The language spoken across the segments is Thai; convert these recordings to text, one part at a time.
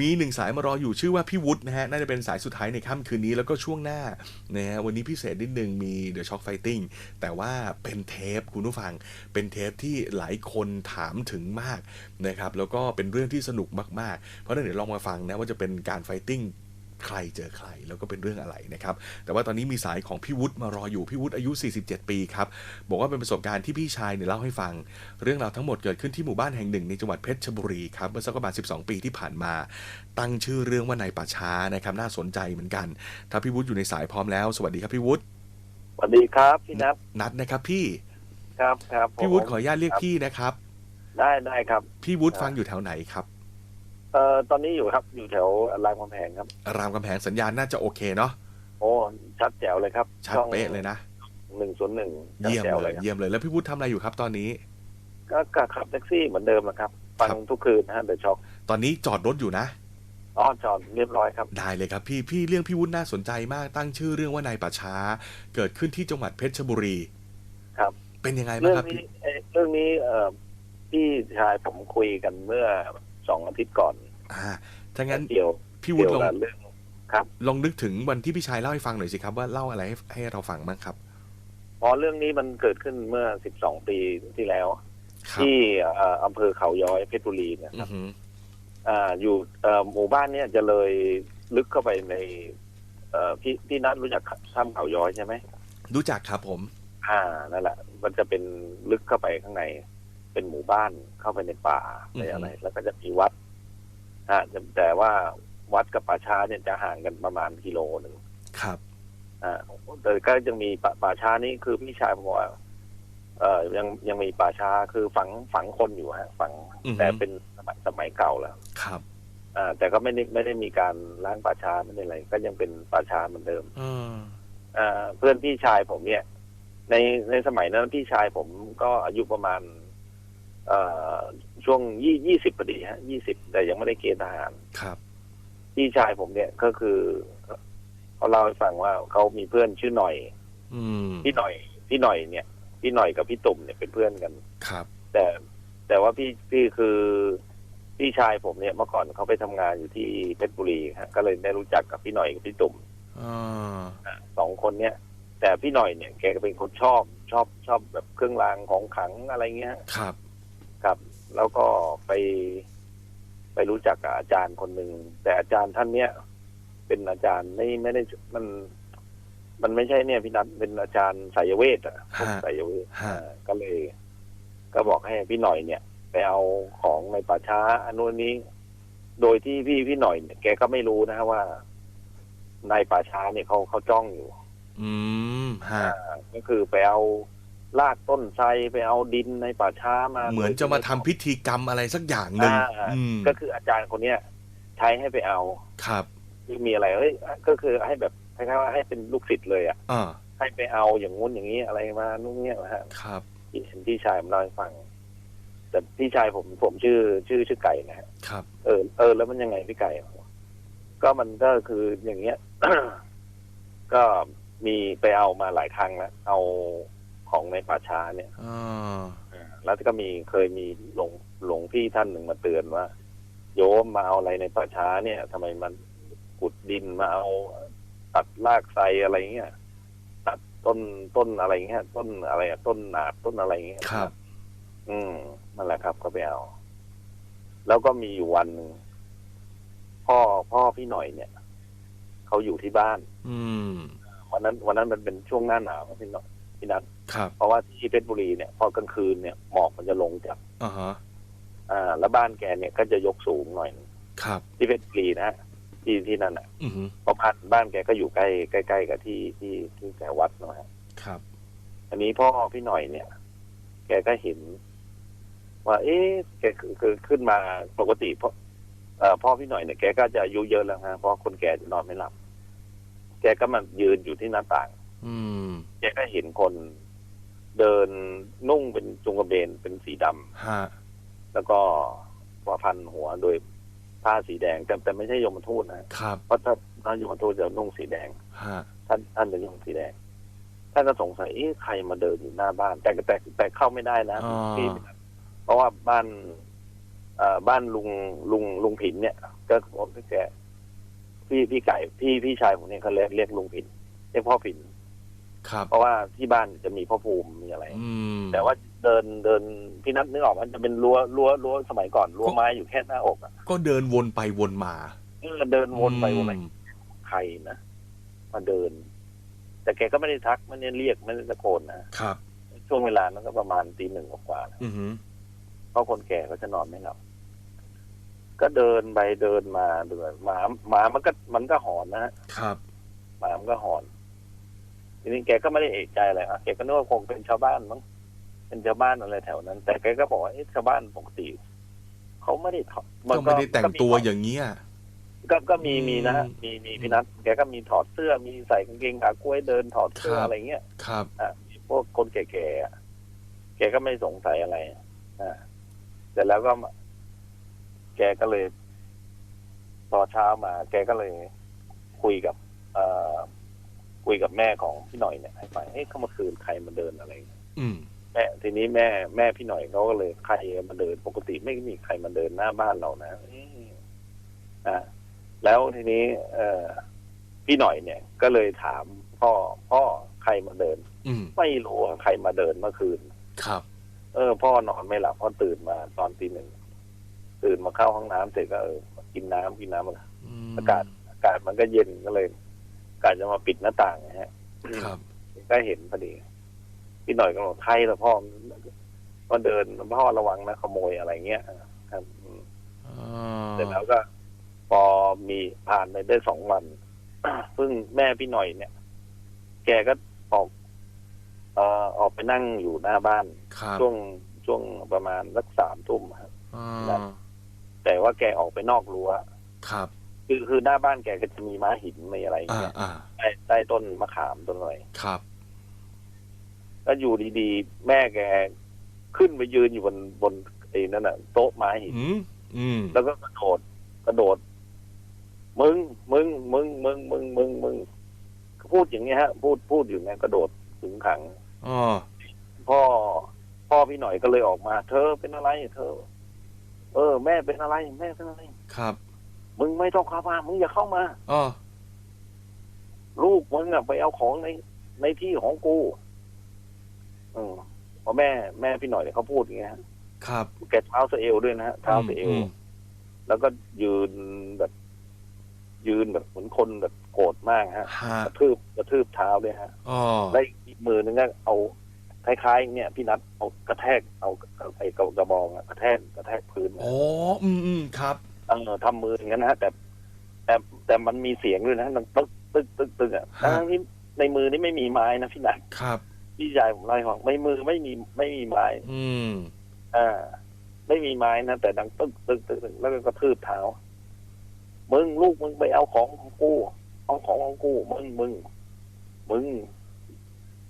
มีหนึ่งสายมารออยู่ชื่อว่าพี่วุฒินะฮะน่าจะเป็นสายสุดท้ายในค่ำคืนนี้แล้วก็ช่วงหน้านะฮะวันนี้พิเศษนิดนึงมี The Shock Fighting แต่ว่าเป็นเทปคุณผู้ฟัง เป็นเทปที่หลายคนถามถึงมากนะครับแล้วก็เป็นเรื่องที่สนุกมากๆ เพราะฉะนั้นเดี๋ยวลองมาฟังนะว่าจะเป็นการไฟติ้ง ใครเจอใครแล้วก็เป็นเรื่องอะไรนะครับ แต่ว่าตอนนี้มีสายของพี่วุฒิมารออยู่ พี่วุฒิอายุ 47 ปีครับ บอกว่าเป็นประสบการณ์ที่พี่ชายเนี่ยเล่าให้ฟัง เรื่องราวทั้งหมดเกิดขึ้นที่หมู่บ้านแห่งหนึ่งในจังหวัดเพชรบุรีครับเมื่อสักประมาณ 12 ปีที่ผ่านมา ตั้งชื่อเรื่องว่านายป่าช้านะครับน่าสนใจเหมือนกัน ถ้าพี่วุฒิอยู่ในสายพร้อมแล้ว สวัสดีครับพี่วุฒิสวัสดีครับพี่นัทนัดนะครับพี่ครับครับผมพี่วุฒิขออนุญาตเรียกพี่นะครับ ได้ได้ครับ พี่วุฒิครับฟังอยู่แถวไหนครับ เอ่อตอนนี้อยู่ครับอยู่แถวรามคำแหงครับ รามกำแพงสัญญาณน่าจะโอเคเนาะโอ้ชัดแจ๋วเลยครับชัดเป๊ะเลยนะหนึ่งศูนย์หนึ่งเยี่ยมแจ๋วเลเลยยครับเยี่ยมเลยแล้วพี่วุฒิทำอะไรอยู่ครับตอนนี้ ก็ก็ขับแท็กซี่เหมือนเดิมนะครับฟังครับทุกคืนนะฮะเดอะช็อคตอนนี้จอดรถอยู่นะอ๋อจอดเรียบร้อยครับ ได้เลยครับพี่พี่เรื่องพี่วุฒิน่าสนใจมากตั้งชื่อเรื่องว่านายป่าช้า เกิดขึ้นที่จังหวัดเพชรบุรี ครับ เป็นยังไงบ้างเรื่องครับนี้พี่เอ่อเรื่องนี้เอ่อพี่ชายผมคุยกันเมื่อ สองอาทิตย์ก่อนอ่าถ้างั้นเกี่ยวพี่วุฒิเกี่ลยองวกับเรื่องครับ ลองนึกถึงวันที่พี่ชายเล่าให้ฟังหน่อยสิครับว่าเล่าอะไรให้ให้เราฟังบ้างครับเพราะเรื่องนี้มันเกิดขึ้นเมื่อสิบสองปีที่แล้วครับที่เอ่ออำเภอเขาย้อยเพชรบุรีนะคอืรับอหืออ่าอยู่เอ่อหมู่บ้านเนี่ยจะเลยลึกเข้าไปในเอ่อพี่พี่นัทรู้จักถ้ำเขาย้อยใช่ไหมรู้จักครับผม อ่านั่นแหละมันจะเป็นลึกเข้าไปข้างใน เป็นหมู่บ้านเข้าไปในป่าในอะไร แล้วก็จะมีวัดอ่าแต่แต่ว่าวัดกับป่าช้าเนี่ยจะห่างกันประมาณกิโลหนึ่งครับอ่าแต่ก็ยังมีป่าป่าช้านี่คือพี่ชายผมบอกว่าเอ่อยังยังมีป่าช้าคือฝังฝังคนอยู่ฮะฝังอือฮึแต่เป็นสมัยสมัยเก่าแล้วครับอ่าแต่ก็ไม่ได้ไม่ได้มีการล้างป่าช้าไม่ได้อะไร ก็ยังเป็นป่าช้าเหมือนเดิมอืมอ่าเพื่อนพี่ชายผมเนี่ย ในในสมัยนั้นพี่ชายผมก็อายุประมาณเอ่อ ช่วงยี่ยี่สิบพอดีฮะยี่สิบแต่ยังไม่ได้เกณฑ์ทหารครับพี่ชายผมเนี่ยก็คือเขาเล่าให้ฟังว่าเขามีเพื่อนชื่อหน่อย อืมพี่หน่อย พี่หน่อยเนี่ย พี่หน่อยกับพี่ตุ่มเนี่ยเป็นเพื่อนกันครับ แต่แต่ว่าพี่พี่คือพี่ชายผมเนี่ยเมื่อก่อนเขาไปทำงานอยู่ที่เพชรบุรีฮะก็เลยได้รู้จักกับพี่หน่อยกับพี่ตุ่มอ่าสองคนเนี่ย แต่พี่หน่อยเนี่ยแกก็เป็นคนชอบชอบชอบแบบเครื่องรางของขลังอะไรเงี้ยครับ ครับ แล้วก็ไป ไปรู้จักกับอาจารย์คนหนึ่งแต่อาจารย์ท่านเนี้ยเป็นอาจารย์ไม่ไม่ได้มัน มันไม่ใช่เนี่ยพี่นัทเป็นอาจารย์สายเวทอะพวกฮะสายเวทฮะอ่าก็เลย ก็บอกให้พี่หน่อยเนี่ย ไปเอาของในป่าช้าอันนู้นนี้ โดยที่พี่พี่หน่อยเนี่ยแกก็ไม่รู้นะว่า ในป่าช้าเนี่ยเขาเขาจ้องอยู่ อืมฮะอ่าก็คือไปเอา ลากต้นไทรไปเอาดินในป่าช้ามาเหมือนจะมาทำพิธีกรรมอะไรสักอย่างหนึ่งอ่าอืมก็คืออาจารย์คนเนี้ยใช้ให้ไปเอาครับที่มีอะไรเอ้ยก็คือให้แบบคล้ายๆว่าให้เป็นลูกศิษย์เลยอะอ่าให้ไปเอาอย่างงู้นอย่างนี้อะไรมานู่นเนี่ยนะฮะครับที่เห็นพี่ชายผมเล่าให้ฟัง แต่พี่ชายผมผมชื่อ ชื่อชื่อไก่นะฮะ ครับ เออเออแล้วมันยังไงพี่ไก่ ก็มันก็คืออย่างเงี้ย ก็มีไปเอามาหลายครั้งแล้วเอา ของในป่าช้าเนี่ยอ่าแล้วก็มีเคยมีหลวงหลวงพี่ท่านหนึ่งมาเตือนว่า โยมมาเอาอะไรในป่าช้าเนี่ยทำไมมันขุดดินมาเอาตัดรากไทรอะไรเงี้ยตัดต้นต้นอะไรเงี้ยต้นอะไรอะต้นหนาดต้นอะไรเงี้ยครับ อืมนั่นแหละครับก็ไปเอา แล้วก็มีอยู่วันหนึ่งพ่อพ่อพี่หน่อยเนี่ยเขาอยู่ที่บ้าน อืมวันนั้น วันนั้นมันเป็นช่วงหน้าหนาวนะพี่หน่อย พี่นัทครับเพราะว่าที่เพชรบุรีเนี่ยพอกลางคืนเนี่ยหมอกมันจะลงจากอ่าฮะอ่า แล้วบ้านแกเนี่ยก็จะยกสูงหน่อยนึงครับที่เพชรบุรีนะฮะที่ที่นั่นอะอือหือเพราะบ้านบ้านแกก็อยู่ใกล้ใกล้ใกล้กับที่ที่ที่แกวัดนะฮะครับ อันนี้พ่อพี่หน่อยเนี่ย แกก็เห็น ว่า เอ๊ะแกคือคือขึ้นมาปกติพ่อเอ่อพ่อพี่หน่อยเนี่ยแกก็จะอายุเยอะแล้วฮะเพราะคนแก่จะนอนไม่หลับ แกก็มายืนอยู่ที่หน้าต่าง อืมแกก็เห็นคนเดินนุ่งเป็นจุงกระเบนเป็นสีดำฮะแล้วก็ว่าพันหัวโดยผ้าสีแดงแต่แต่ไม่ใช่ยมทูตนะครับเพราะถ้าถ้ายมทูตจะนุ่งสีแดง ฮะท่านท่านจะนุ่งสีแดง ท่านก็สงสัยเอ๊ะใครมาเดินอยู่หน้าบ้าน แต่แต่แต่เข้าไม่ได้นะอ๋อที่เพราะว่าบ้านเอ่อบ้านลุงลุงลุงผินเนี่ย ก็บอกให้แกพี่พี่ไก่พี่พี่ชายผมเนี่ยเขาเรียกเรียกลุงผินเรียกพ่อผิน ครับ เพราะว่าที่บ้านจะมีพ่อภูมิมีอะไร อืม แต่ว่าเดินเดินพี่นัทนึกออกมันจะเป็นรั้วรั้วรั้วสมัยก่อนรั้วไม้อยู่แค่หน้าอกอะก็เดินวนไปวนมาเออเดินวนไปวนมาอืมใครนะมาเดิน แต่แกก็ไม่ได้ทักไม่ได้เรียกไม่ได้ตะโกนนะครับ ช่วงเวลานั้นก็ประมาณตีหนึ่งกว่าๆนะ อือหือ เพราะคนแก่ก็จะนอนไม่หลับ ก็เดินไปเดินมาเดินหมาหมามันก็มันก็หอนนะฮะครับ หมามันก็หอน ทีนี้แกก็ไม่ได้เอกใจอะไรอะแกก็นึกว่าคงเป็นชาวบ้านมั้งเป็นชาวบ้านอะไรแถวนั้น แต่แกก็บอกว่าเอ๊ะชาวบ้านปกติเขาไม่ได้ถอดก็ไม่ได้แต่งตัวก็มีอย่างเงี้ยก็ก็มีมีนะฮะอืมมีมีพี่นัทแกก็มีถอดเสื้อมีใส่กางเกงขากล้วยเดินถอดเสื้อครับอะไรเงี้ยครับอะพวกคนแก่ๆอะแกก็ไม่สงสัยอะไรอะแต่แล้วก็มาแกก็เลยพอเช้ามา แกก็เลยคุยกับ เอ่อ คุยกับแม่ของพี่หน่อยเนี่ยให้ฟังเฮ้ยเขาเมื่อคืนใครมาเดินอะไรเงี้ยอืมแม่ทีนี้แม่แม่พี่หน่อยเขาก็เลยใครมาเดินปกติไม่มีใครมาเดินหน้าบ้านเรานะเอ๊ะอะแล้วทีนี้ เอ่อพี่หน่อยเนี่ย ก็เลยถามพ่อพ่อใครมาเดิน อืมไม่รู้ว่าใครมาเดินเมื่อคืน ครับ เออ พ่อนอนไม่หลับพ่อตื่นมาตอนตีหนึ่งตื่นมาเข้าห้องน้ำเสร็จก็เออกินน้ำกินน้ำมันอืมอากาศอากาศมันก็เย็นก็เลย กาจะมาปิดหน้าต่างนะฮะครับก็เห็นพอดีพี่หน่อยก็บอกใครละพ่อก็เดินพ่อระวังนะขโมยอะไรเงี้ยครับอืมอ่าเสร็จแล้วก็พอมีผ่านไปได้สองวันซึ่งแม่พี่หน่อยเนี่ย แกก็ออกเอ่อออกไปนั่งอยู่หน้าบ้านครับช่วงช่วงประมาณสักสามทุ่มครับอ่าแต่ว่าแกออกไปนอกรั้วครับ คือคือหน้าบ้านแกก็จะมีม้าหินมีอะไรอย่างอ่าเงี้ยอ่าใต้ใต้ต้นมะขามต้นอะไรครับ ก็อยู่ดีๆ แม่แกขึ้นไปยืนอยู่บนบนไอ้นั่นน่ะโต๊ะไม้หิน อืมอืมแล้วก็กระโดดกระโดด มึงมึงมึงมึงมึงมึงมึงพูดอย่างเงี้ยฮะ พูดพูดอยู่ไงกระโดดถึงขัง อ๋อพ่อพ่อพี่หน่อยก็เลยออกมา เธอเป็นอะไร เธอ เออ แม่เป็นอะไร แม่เป็นอะไร ครับ มึงไม่ต้องเข้ามามึงอย่าเข้ามาอ๋อลูกมึงอะไปเอาของในในที่ของกูเออพอแม่ แม่พี่หน่อยเนี่ยเขาพูดอย่างเงี้ยฮะครับ แกเท้าสะเอวด้วยนะฮะเท้าสะเอวมแล้วก็ยืนแบบ ยืนแบบเหมือนคนแบบโกรธมากฮะฮะกระทืบกระทืบเท้าด้วยฮะอ๋อแล้วอีกมือนึงก็เอาคล้ายๆเนี่ยพี่นัทเอากระแทกเอาไอ้กระบองอะกระแทกกระแทกพื้นอ๋ออืมอืมครับ เออทำมืออย่างนั้นนะฮะแต่แต่แต่มันมีเสียงด้วยนะดังตึ๊กตึ๊กตึ๊กตึ๊กอะฮะ ทั้งที่ในมือนี่ไม่มีไม้นะพี่นัทครับ พี่ชายผมเล่าให้ฟังในมือไม่มีไม่มีไม้อืม อ่า ไม่มีไม้นะแต่ดังตึ๊กตึ๊กตึ๊กตึ๊กแล้วก็กระทืบเท้ามึงลูกมึงไปเอาของของกูเอาของของกูมึงมึงมึง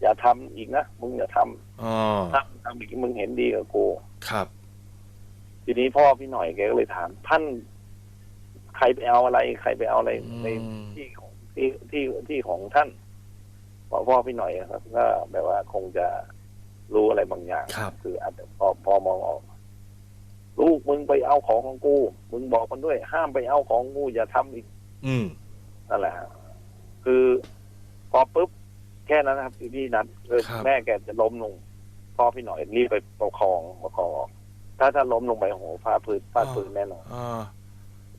อย่าทำอีกนะมึงอย่าทำอ๋อ ทำทำอีกมึงเห็นดีกับกู ครับ ทีนี้พ่อพี่หน่อยแกก็เลยถาม ท่านใครไปเอาอะไร ใครไปเอาอะไรในอืมที่ของที่ที่ที่ของท่านพอพ่อพี่หน่อยอะครับ ก็แบบว่าคงจะรู้อะไรบางอย่างครับ คืออาจจะพอพอมองออก ลูกมึงไปเอาของของกูมึงบอกมันด้วย ห้ามไปเอาของกูอย่าทำอีก อืมนั่นแหละฮะคือพอปุ๊บแค่นั้นนะครับพี่พี่นัดเออครับแม่แกจะล้มลงพ่อพี่หน่อยรีบไปประคองประคองออก ถ้าถ้าล้มลงไปโอ้โหฟาดพื้นฟาดพื้นแน่นอนอ่า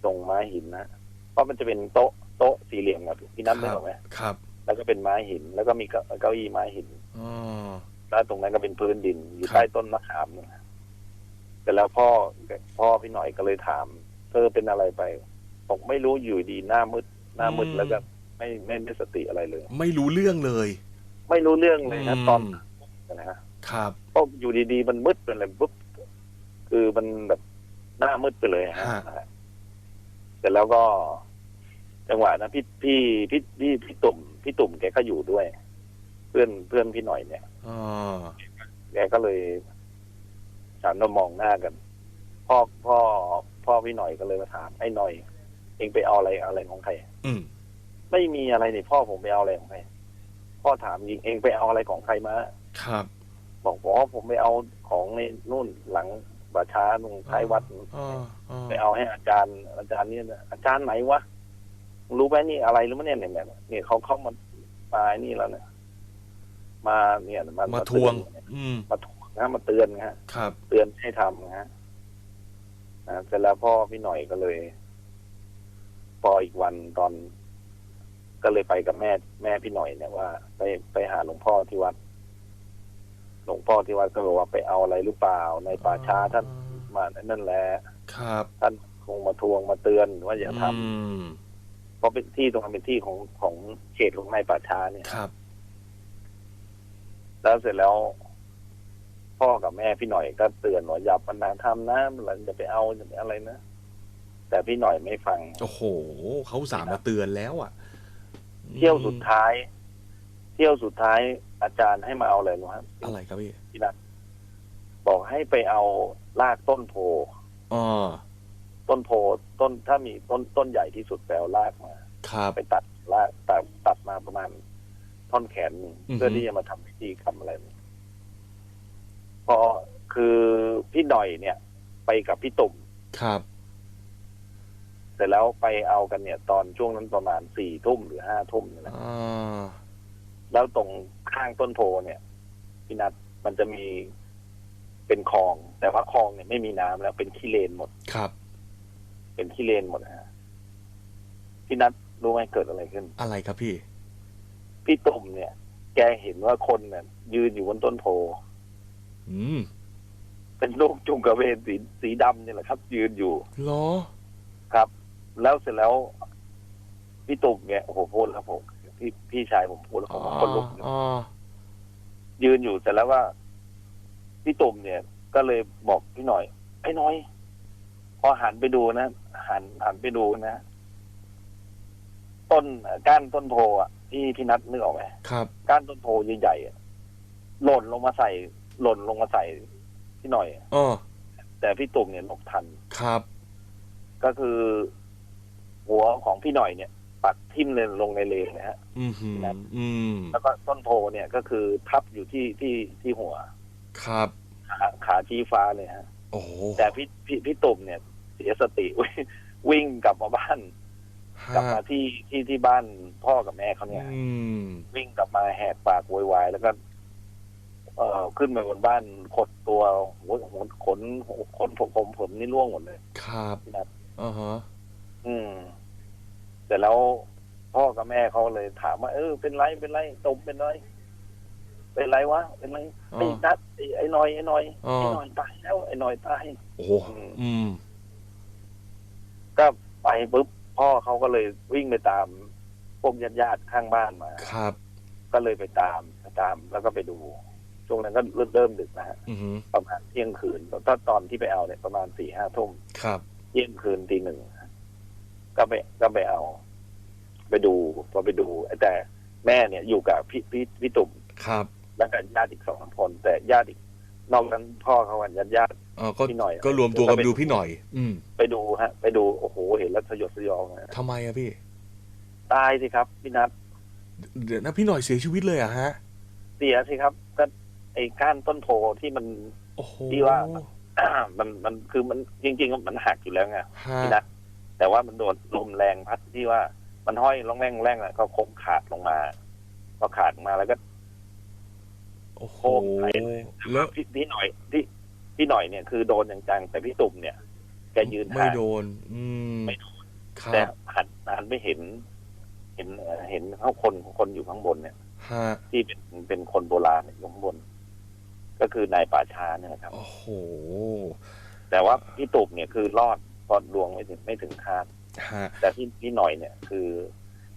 ตรงไม้หินนะเพราะมันจะเป็นโต๊ะโต๊ะสี่เหลี่ยมแบบพี่นัดคไม่รัหรอกไหมครับ แล้วก็เป็นไม้หิน แล้วก็มีเก้าเก้าอี้ไม้หินอ๋อแล้วตรงนั้นก็เป็นพื้นดินอยู่ครับใต้ต้นมะขามนะแต่แล้วพ่อพ่อพี่หน่อยก็เลยถามเธอเป็นอะไรไปบอกไม่รู้อยู่ดีหน้ามืดหน้ามืดแล้วก็ไม่ไม่ไม่สติอะไรเลย ไม่รู้เรื่องเลย ไม่รู้เรื่องเลยนะอืมตอนนะฮะครับเพราะอยู่ดีๆมันมืดไปเลยปุ๊บ คือมันแบบหน้ามืดไปเลยฮะฮะนะฮะ เสร็จแล้วก็ จังหวะนะพี่พี่พี่พี่พี่ตุ่มพี่ตุ่มแกก็อยู่ด้วย เพื่อนเพื่อนพี่หน่อยเนี่ยอ๋อแกก็เลยฉันก็มองหน้ากัน พ่อพ่อพ่อพี่หน่อยก็เลยมาถามไอ้หน่อย เองไปเอาอะไรอะไรของใคร อืมไม่มีอะไรนี่พ่อผมไปเอาอะไรของใครพ่อถามยิงเองไปเอาอะไรของใครมา ครับ บอกว่าผมไปเอาของในนู่นหลัง ป่าช้าตรงท้ายวัดอ๋ออ๋อไปเอาให้อาจารย์ อาจารย์เนี่ยนะอาจารย์ไหนวะรู้ไหมนี่อะไรรู้ไหมเนี่ยเนี่ยเนี่ยเนี่ยเขาเข้ามามาไอ้นี่แล้วเนี่ยมาเนี่ยมามาทวง อืมมาทวงนะมาเตือนนะฮะครับเตือนให้ทำนะฮะอ่าเสร็จแล้วพ่อพี่หน่อยก็เลยพออีกวันตอน ก็เลยไปกับแม่แม่พี่หน่อยเนี่ยว่า ไปไปหาหลวงพ่อที่วัด หลวงพ่อที่วัดก็บอกว่าไปเอาอะไรหรือเปล่า ในป่าช้าท่านมานั่นแหละครับ ท่านคงมาทวงมาเตือนว่าอย่าทำอืมเพราะเป็นที่ตรงนั้นเป็นที่ของของเขตของในป่าช้าเนี่ยครับ แล้วเสร็จแล้ว พ่อกับแม่พี่หน่อยก็เตือนว่าอย่าปัญหาทำนะมันจะไปเอาจะไปอะไรนะแต่พี่หน่อยไม่ฟัง โอ้โหเขาอุตสามมาเตือนแล้วอะ เที่ยวสุดท้ายเที่ยวสุดท้ายอาจารย์ให้มาเอาอะไรรู้ครับอะไรครับพี่พี่นัทบอกให้ไปเอารากต้นโพอ๋อต้นโพต้นถ้ามีต้นต้นใหญ่ที่สุดแปลรากมาครับไปตัดรากตัดตัดมาประมาณท่อนแขนหนึ่งอือฮึเพื่อที่จะมาทำพิธีกรรมอะไรพอคือพี่หน่อยเนี่ย ไปกับพี่ตุ่มครับเสร็จแล้วไปเอากันเนี่ย ตอนช่วงนั้นประมาณสี่ทุ่มหรือห้าทุ่มนี่แหละอ่า แล้วตรงข้างต้นโพเนี่ยพี่นัทมันจะมีเป็นคลอง แต่ว่าคลองเนี่ยไม่มีน้ำแล้วเป็นขี้เลนหมดครับ เป็นขี้เลนหมดนะฮะพี่นัทรู้ไหมเกิดอะไรขึ้น อะไรครับพี่ พี่ตุ่มเนี่ย แกเห็นว่าคนเนี่ยยืนอยู่บนต้นโพอืมเป็นรูปจุงกระเบนสีสีดำเนี่ยแหละครับ ยืนอยู่เหรอ ครับ แล้วเสร็จแล้ว พี่ตุ่มเนี่ยโอ้โหพูดแล้วผม พี่พี่ชายผมพูดแล้วผมว่าคนลุกอ๋อยืนอยู่เสร็จแล้วว่า พี่ตุ่มเนี่ย ก็เลยบอกพี่หน่อยไอ้น้อย พอหันไปดูนะหันหันไปดูนะต้นก้านต้นโพอะพี่พี่นัทนึกออกไหมครับ ก้านต้นโพใหญ่ๆอะหล่นลงมาใส่ หล่นลงมาใส่พี่หน่อยอ๋อแต่พี่ตุ่มเนี่ยหลบทันครับ ก็คือ หัวของพี่หน่อยเนี่ย ปักทิ่มเลยลงในเลนนะฮะอืมหืมอืมแล้วก็ต้นโพเนี่ยก็คือทับอยู่ที่ที่ที่หัว ครับขาขาชี้ฟ้าเลยฮะ โอ้โหแต่พี่พี่พี่ตุ่มเนี่ยเสียสติวิ่งกลับมาบ้าน กลับมาที่ที่ที่บ้านพ่อกับแม่เขาเนี่ยอืมวิ่งกลับมาแหกปากโวยวายแล้วก็เอ่อขึ้นไปบนบ้านขดตัวหัวขนขนขนผมผมผมนี่ร่วงหมดเลย ครับพี่นัทอ่าฮะอืม แต่แล้วพ่อกับแม่เขาเลยถามว่าเออเป็นไรเป็นไรตุ่มเป็นไร เป็นไรวะเป็นไรอ๋อไอ้นัดไอ้ไอ้หน้อยไอ้หน้อยอ๋อไอ้หน้อยตายแล้วไอ้หน้อยตายโอ้โหอืมก็ไปปุ๊บพ่อเขาก็เลยวิ่งไปตามพวกญาติญาติๆข้างบ้านมาครับ ก็เลยไปตามไปตามแล้วก็ไปดูช่วงนั้นก็เริ่มเริ่มดึกนะฮะอือหือประมาณเที่ยงคืนถ้าตอนที่ไปเอาเนี่ยประมาณสี่ห้าทุ่มครับเที่ยงคืนตีหนึ่ง ก็ไปก็ไปเอา ไปดูพอไปดู แต่แม่เนี่ยอยู่กับพี่พี่พี่ตุ่มครับ แล้วก็ญาติอีกสองสามคน แต่ญาติอีกนอกนั้นพ่อเขากับญาติญาติอ๋อก็พี่หน่อยก็รวมตัวกันแล้วก็ไปดูพี่หน่อย อืม ไปดูฮะ ไปดูโอ้โหเห็นแล้วสยดสยองนะทำไมอะพี่ ตายสิครับพี่นัทเดี๋ยวนะพี่หน่อยเสียชีวิตเลยอะฮะ เสียสิครับก็ไอ้ก้านต้นโพที่มันโอ้โหที่ว่ามันมันคือมันจริง ๆ มันหักอยู่แล้วไงฮะพี่นัท แต่ว่ามันโดนลมแรงพัดที่ว่ามันห้อยล่องแรงแรงแล้วก็คงขาดลงมาพอขาดมาแล้วก็โอ้โหโค้งไปแล้วพี่พี่หน่อยพี่พี่หน่อยเนี่ยคือโดนอย่างจังแต่พี่ตุ่มเนี่ยแกยืนไม่ห่างโดน อืมไม่โดนครัแต่บหันหันไม่เห็น เห็นเอ่อเห็นเขาคนคนอยู่ข้างบนเนี่ยฮะที่เป็นเป็นคนโบราณเนี่ยอยู่ข้างบน ก็คือนายป่าช้าเนี่ยนะครับ โอ้โหแต่ว่าพี่ตุ่มเนี่ยคือรอด รอดดวงไม่ถึงไม่ถึงคาดฮะแต่พี่พี่หน่อยเนี่ยคือ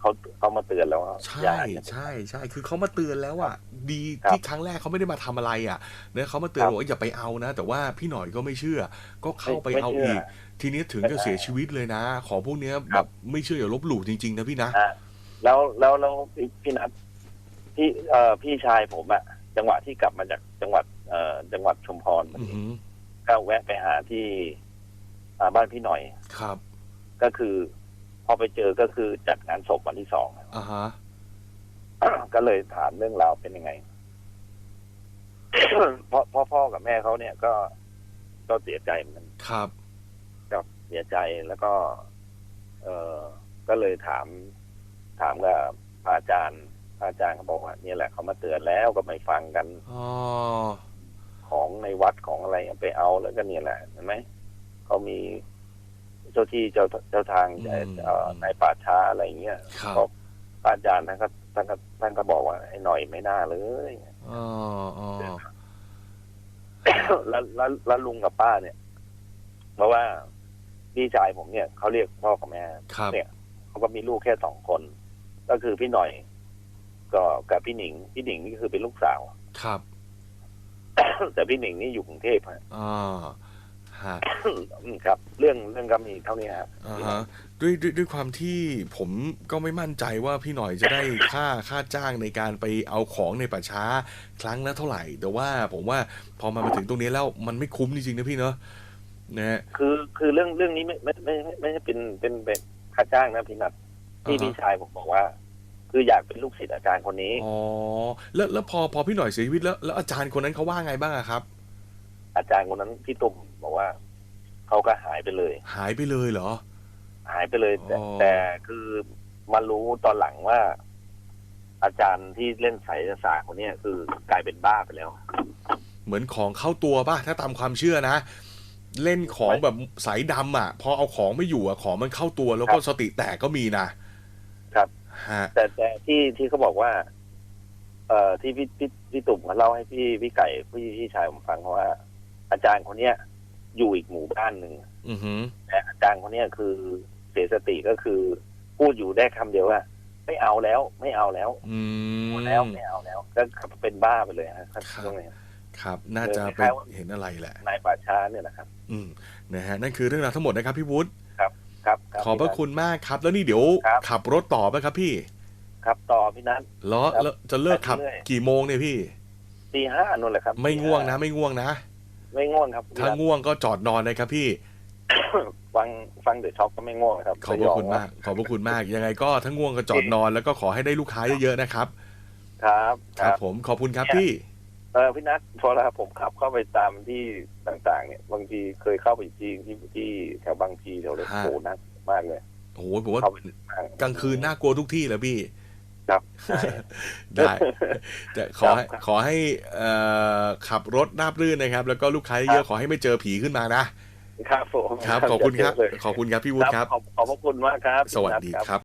เขาเขามาเตือนแล้วว่าใช่อย่าอย่าใช่ใช่คือเขามาเตือนแล้วอะดีครับที่ครั้งแรกเขาไม่ได้มาทำอะไรอะเนี่ยเขามาเตือนครับว่าอย่าไปเอานะ แต่ว่าพี่หน่อยก็ไม่เชื่อ ก็เข้าไปไม่เอาเชื่ออีก ทีนี้ถึงจะเสียชีวิตเลยนะ ของพวกเนี้ยคแบรับบไม่เชื่ออย่าลบหลู่จริง ๆ นะพี่นะอะแล้วแล้วแล้วพี่พี่นัทพี่เอ่อพี่ชายผมอะจังหวะที่กลับมาจากจังหวัด เอ่อจังหวัดชุมพรอือหือก็แวะไปหาที่อ่า บ้านพี่หน่อย ครับ ก็คือ พอไปเจอก็คือจัดงานศพวันที่สองอ่าฮะก็เลยถามเรื่องราวเป็นยังไงเพราะพ่อพ่อกับแม่เขาเนี่ยก็ก็เสียใจเหมือนกันครับกับเสียใจแล้วก็ เออก็เลยถาม ถามกับพระอาจารย์พระอาจารย์เขาบอกว่าเนี่ยแหละเขามาเตือนแล้วก็ไม่ฟังกันอ๋อของในวัดของอะไรไปเอาแล้วก็เนี่ยแหละเห็นไหม เขามีเจ้าที่เจ้าเจ้าทางเอ่อเอ่อในป่าช้าอะไรอย่างเงี้ยครับ ก็พระอาจารย์ท่านก็ท่านก็ท่านก็บอกว่าไอ้หน่อยไม่น่าเลย อ๋ออ๋อแล้วแล้วแล้วลุงกับป้าเนี่ยเพราะว่าพี่ชายผมเนี่ยเขาเรียกพ่อกับแม่ ครับ เนี่ยเขาก็มีลูกแค่สองคน ก็คือพี่หน่อย ก็กับพี่หนิง พี่หนิงนี่คือเป็นลูกสาว ครับแต่พี่หนิงนี่อยู่กรุงเทพฮะอ๋อ ฮะอืมครับ เรื่องเรื่องก็มีเท่านี้ครับอ่าฮะด้วยด้วยด้วยความที่ผมก็ไม่มั่นใจว่าพี่หน่อยจะได้ค่าค่าจ้างในการไปเอาของในป่าช้าครั้งละเท่าไหร่ แต่ว่าผมว่าพอมามาถึงตรงนี้แล้วมันไม่คุ้มจริงๆนะพี่เนอะนะฮะคือคือเรื่องเรื่องนี้ไม่ไม่ไม่ไม่ไม่ใช่เป็นเป็นเป็นค่าจ้างนะพี่นัทที่อ่าฮะพี่ชายผมบอกว่า คืออยากเป็นลูกศิษย์อาจารย์คนนี้อ๋อแล้วแล้วพอพอพี่หน่อยเสียชีวิตแล้วแล้วอาจารย์คนนั้นเขาว่าไงบ้างอะครับ อาจารย์คนนั้นพี่ตุ่มบอกว่าเขาก็หายไปเลย หายไปเลยเหรอ หายไปเลย แต่อ๋อ แต่คือมารู้ตอนหลังว่า อาจารย์ที่เล่นไสยศาสตร์คนเนี้ยคือกลายเป็นบ้าไปแล้ว เหมือนของเข้าตัวป่ะ ถ้าตามความเชื่อนะ เล่นของแบบสายดำอะ พอเอาของไม่อยู่อะ ของมันเข้าตัวแล้วก็ครับสติแตกก็มีนะครับ ฮะ แต่แต่ที่ที่เขาบอกว่า เอ่อที่พี่พี่พี่ตุ่มเขาเล่าให้พี่พี่ไก่พี่พี่ชายผมฟังเขาว่า อาจารย์คนเนี้ยอยู่อีกหมู่บ้านหนึ่งอือหือแต่อาจารย์คนเนี้ยคือเสียสติก็คือ พูดอยู่ได้คำเดียวว่า ไม่เอาแล้ว ไม่เอาแล้วอืมหมดแล้วไม่เอาแล้วก็เป็นบ้าไปเลยฮะครับครับตรงนี้ ครับ น่าจะเออไปคล้ายๆว่าเห็นอะไรแหละ นายป่าช้าเนี่ยนะครับ อืมนะฮะนั่นคือเรื่องราวทั้งหมดนะครับพี่วุฒิครับครับขอบพระคุณมากครับ แล้วนี่เดี๋ยวครับ ขับรถต่อไหมครับพี่ครับต่อพี่นัทเหรอครับแล้วจะเลิกขับไปเรื่อย กี่โมงเนี่ยพี่ ตีห้านู่นแหละครับไม่ง่วงนะ ไม่ง่วงนะ ไม่ง่วงครับถ้าง่วงก็จอดนอนนะครับพี่ ฟังฟังเดอะช็อคก็ไม่ง่วงครับ ขอบพระคุณมาก ขอบพระคุณมาก ยังไงก็ทั้งง่วงก็จอดนอนแล้วก็ขอให้ได้ลูกค้าเยอะๆนะครับ ครับ ครับผมขอบคุณครับเนี่ยพี่ เออพี่นัทพอแล้วครับผมขับเข้าไปตามที่ต่างๆ เนี่ย บางทีเคยเข้าไปจริงที่ที่แถวบางทีแถวเลยฮะโอ้โหนักมากเลยโอ้โหผมว่าเข้าไปมากกลางคืนน่ากลัวทุกที่แหล้วพี่ ครับใช่ได้แต่ขอให้ครับขอให้เอ่อขับรถราบรื่นนะครับ แล้วก็ลูกค้าคเยรัอะบขอให้ไม่เจอผีขึ้นมานะครับผมครับขอบคุณครับเลยขอบคุณครับพี่วุฒิครับ ขอบขอบพระคุณมากครับ สวัสดีพี่นัทครับ